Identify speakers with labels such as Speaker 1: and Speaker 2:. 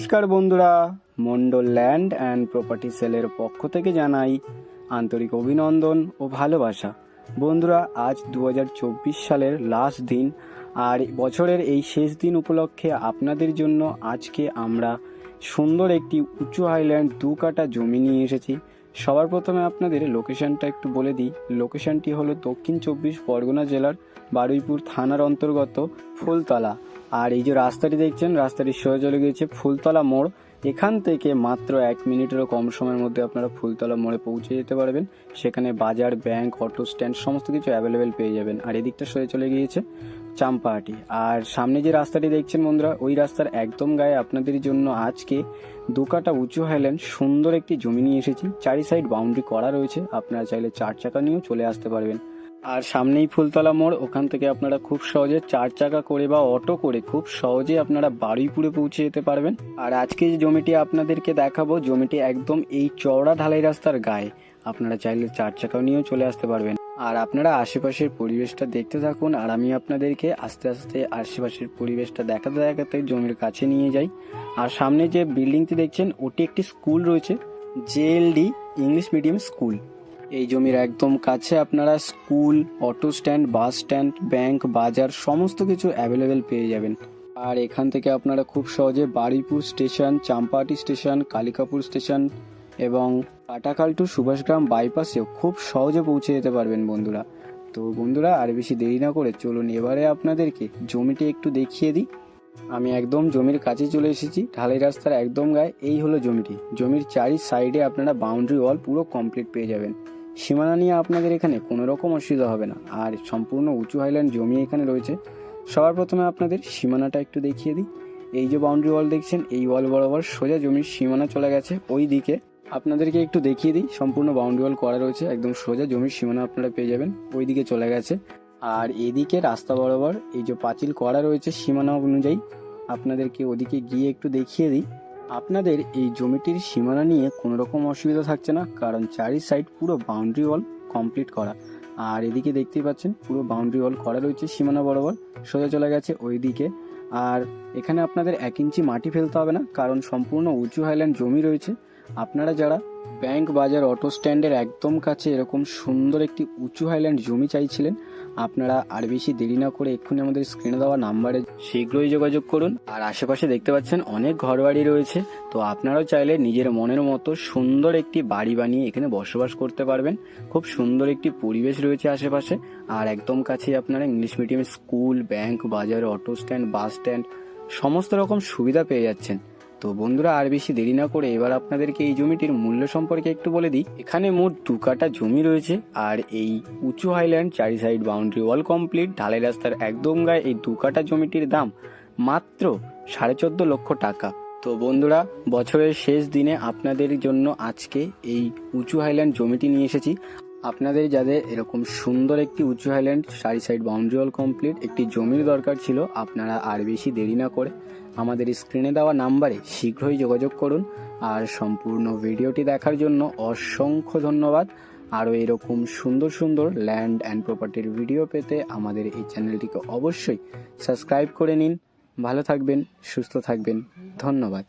Speaker 1: নমস্কার বন্ধুরা Mondal land and property সেলের পক্ষ থেকে জানাই আন্তরিক অভিনন্দন ও ভালোবাসা। বন্ধুরা, আজ দু হাজার চব্বিশ সালের লাস্ট দিন, আর বছরের এই শেষ দিন উপলক্ষে আপনাদের জন্য আজকে আমরা সুন্দর একটি উঁচু হাইল্যান্ড দু কাটা জমি নিয়ে এসেছি। সবার প্রথমে আপনাদের লোকেশনটা একটু বলে দিই। লোকেশনটি হলো দক্ষিণ চব্বিশ পরগনা জেলার বারুইপুর থানার অন্তর্গত ফুলতলা। আর এই যে রাস্তাটি দেখছেন রাস্তাটি সোজা চলে গিয়েছে ফুলতলা মোড়। এখান থেকে মাত্র এক মিনিটেরও কম সময়ের মধ্যে আপনারা ফুলতলা মোড়ে পৌঁছে যেতে পারবেন। সেখানে বাজার, ব্যাংক, অটো স্ট্যান্ড, সমস্ত কিছু অ্যাভেলেবেল পেয়ে যাবেন। আর এদিকটা সোজা চলে গিয়েছে চাম্পাহাটি। আর সামনে যে রাস্তাটি দেখছেন বন্ধুরা, ওই রাস্তার একদম গায়ে আপনাদের জন্য আজকে দু কাটা উঁচু হাইল্যান্ড সুন্দর একটি জমি নিয়ে এসেছি। চারি সাইড বাউন্ডারি করা রয়েছে, আপনারা চাইলে চার চাকা নিয়েও চলে আসতে পারবেন। আর সামনেই ফুলতলা মোড়, ওখান থেকে আপনারা খুব সহজে চার চাকা করে বা অটো করে খুব সহজে আপনারা বারুইপুরে পৌঁছে যেতে পারবেন। আর আজকে যে জমিটি আপনাদেরকে দেখাবো, জমিটি একদম এই চওড়া ঢালাই রাস্তার গায়ে। আপনারা চাইলে চার চাকাও নিয়েও চলে আসতে পারবেন। আর আপনারা আশেপাশের পরিবেশটা দেখতে থাকুন, আর আমি আপনাদেরকে আস্তে আস্তে আশেপাশের পরিবেশটা দেখাতে দেখাতে জমির কাছে নিয়ে যাই। আর সামনে যে বিল্ডিংটি দেখছেন, ওটি একটি স্কুল রয়েছে জেএলডি ইংলিশ মিডিয়াম স্কুল। এই জমির একদম কাছে আপনারা school, auto stand, bus stand, bank, বাজার সমস্ত কিছু অ্যাভেলেবেল পেয়ে যাবেন। আর এখান থেকে আপনারা খুব সহজে Baruipur station, Champahati station, Kalikapur station এবং কাটাখাল টু সুভাষগ্রাম বাইপাসেও খুব সহজে পৌঁছে যেতে পারবেন বন্ধুরা। তো বন্ধুরা, আর বেশি দেরি না করে চলুন এবারে আপনাদেরকে জমিটি একটু দেখিয়ে দিই। আমি একদম জমির কাছে চলে এসেছি, ঢালাই রাস্তার একদম গায়ে এই হলো জমিটি। জমির চারি সাইডে আপনারা বাউন্ডারি ওয়াল পুরো কমপ্লিট পেয়ে যাবেন। সীমানা নিয়ে আপনাদের এখানে কোনো রকম অসুবিধা হবে না। আর সম্পূর্ণ উঁচু হাইল্যান্ড জমি এখানে রয়েছে। সবার প্রথমে আপনাদের সীমানাটা একটু দেখিয়ে দিই। এই যে বাউন্ডারি ওয়াল দেখছেন, এই ওয়াল বরাবর সোজা জমির সীমানা চলে গেছে ওই দিকে আপনাদেরকে একটু দেখিয়ে দিই। সম্পূর্ণ বাউন্ডারি ওয়াল করা রয়েছে, একদম সোজা। জমির সীমানা আপনারা পেয়ে যাবেন। ওই দিকে চলে গেছে। আর এদিকে রাস্তা বরাবর এই যে পাঁচিল করা রয়েছে সীমানা অনুযায়ী, আপনাদেরকে ওদিকে গিয়ে একটু দেখিয়ে দিই। আপনাদের এই জমিটির সীমানা নিয়ে কোনো রকম অসুবিধা থাকছে না, কারণ চারি সাইড পুরো বাউন্ডারি ওয়াল কমপ্লিট করা। আর এদিকে দেখতেই পাচ্ছেন, পুরো বাউন্ডারি ওয়াল করা রয়েছে সীমানা বরাবর। সোজা চলে গেছে ওই দিকে আর এখানে আপনাদের এক ইঞ্চি মাটি ফেলতে হবে না, কারণ সম্পূর্ণ উঁচু হাইল্যান্ড জমি রয়েছে। আপনারা যারা ব্যাংক বাজার অটো স্ট্যান্ডের একদম কাছে এরকম সুন্দর একটি উঁচু হাইল্যান্ড জমি চাইছিলেন, আপনারা আর বেশি দেরি না করে এক্ষুনি আমাদের স্ক্রিনে দেওয়া নাম্বারে শীঘ্রই যোগাযোগ করুন। আর আশেপাশে দেখতে পাচ্ছেন অনেক ঘরবাড়ি রয়েছে, তো আপনারাও চাইলে নিজের মনের মতো সুন্দর একটি বাড়ি বানিয়ে এখানে বসবাস করতে পারবেন। খুব সুন্দর একটি পরিবেশ রয়েছে আশেপাশে, আর একদম কাছেই আপনারা ইংলিশ মিডিয়াম স্কুল, ব্যাংক, বাজার, অটো স্ট্যান্ড, বাস স্ট্যান্ড, সমস্ত রকম সুবিধা পেয়ে যাচ্ছেন। তো বন্ধুরা, আর বেশি দেরি না করে এবার আপনাদেরকে এই জমিটির মূল্য সম্পর্কে একটু বলে দিই। এখানে মোট দু কাটা জমি রয়েছে আর এই উঁচু হাইল্যান্ড চারি সাইড বাউন্ডারি ওয়াল কমপ্লিট ঢালাই রাস্তার একদম গায়ে এই দু কাটা জমিটির দাম মাত্র সাড়ে চোদ্দ লক্ষ টাকা। তো বন্ধুরা, বছরের শেষ দিনে আপনাদের জন্য আজকে এই উঁচু হাইল্যান্ড জমিটি নিয়ে এসেছি। আপনাদের যাদের এরকম সুন্দর একটি উঁচু হাইল্যান্ড, সারি সাইড বাউন্ডারি ওয়াল কমপ্লিট একটি জমির দরকার ছিল, আপনারা আর বেশি দেরি না করে আমাদের স্ক্রিনে দেওয়া নাম্বারে শীঘ্রই যোগাযোগ করুন। আর সম্পূর্ণ ভিডিওটি দেখার জন্য অসংখ্য ধন্যবাদ। আরও এরকম সুন্দর সুন্দর ল্যান্ড অ্যান্ড প্রপার্টির ভিডিও পেতে আমাদের এই চ্যানেলটিকে অবশ্যই সাবস্ক্রাইব করে নিন। ভালো থাকবেন, সুস্থ থাকবেন। ধন্যবাদ।